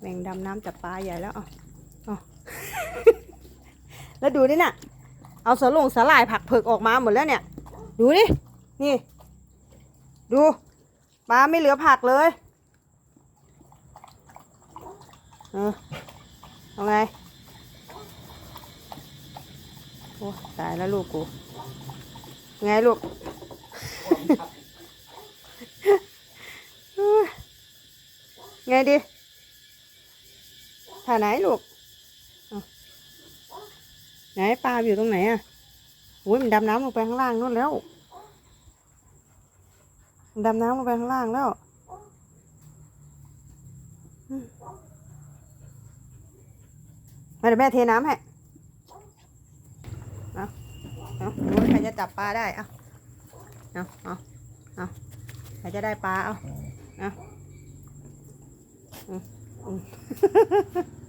แมงดำน้ำจับปลาใหญ่แล้วอะอะแล้วดูนี่น่ะ เอาสลงสลายผักเผือกออกมาหมดแล้วเนี่ย ดูดินี่ ดูปลาไม่เหลือผักเลย เออเอาไง โอ้ตายแล้วลูกกู ไงลูกไงดิ ถ่าไหนลูกไหนปลาอยู่ตรงไหนอะโอ้ยมันดำน้ำลงไปข้างล่างนู่นแล้วมันดำน้ำลงไปข้างล่างแล้วมาเดี๋ยวแม่เทน้ำให้เอาเอาดูว่าใครจะจับปลาได้ เอาเอาเอาเอาใครจะได้ปลา เอาเอา อืมอืม